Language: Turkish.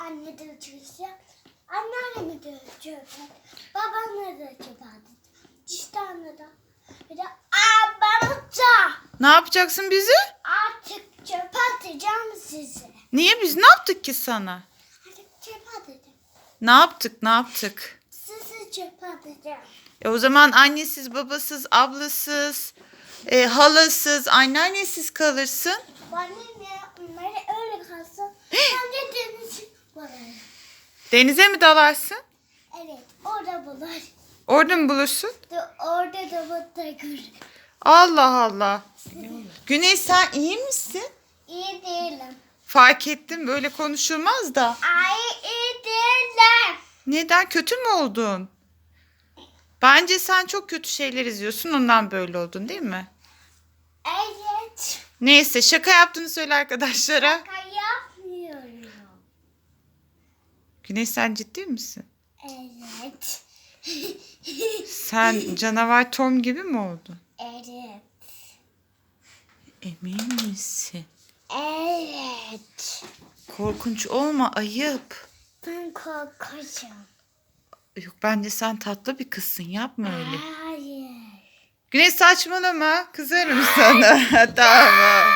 anne de uçursa. Anneannemi de. Babaanne de çöpe attı. İşte anne de. Bir de uçacağım. Ne yapacaksın bizi? Artık çöpe atacağım sizi. Niye biz ne yaptık ki sana? Artık çöpe atacağım. Ne yaptık ne yaptık? Sizi çöpe atacağım. E o zaman annesiz, babasız, ablasız, e, halasız, anneannesiz kalırsın. Bana ne? Onları öyle kalsın. Ben de denizi bulayım. Denize mi dalarsın? Evet orada bulur. Orada mı bulursun? De, orada da görür. Allah Allah. Güney sen iyi misin? İyi değilim. Fark ettim böyle konuşulmaz da. Ay iyi değilim. Neden kötü mü oldun? Bence sen çok kötü şeyler izliyorsun ondan böyle oldun değil mi? Evet. Neyse şaka yaptığını söyle arkadaşlara. Şaka Güney sen ciddi misin? Evet. Sen canavar Tom gibi mi oldun? evet. Emin misin? Evet. Korkunç olma ayıp. Ben korkacağım. Yok bence sen tatlı bir kızsın yapma öyle. Hayır. Güney saçmalama kızarım sana. tamam.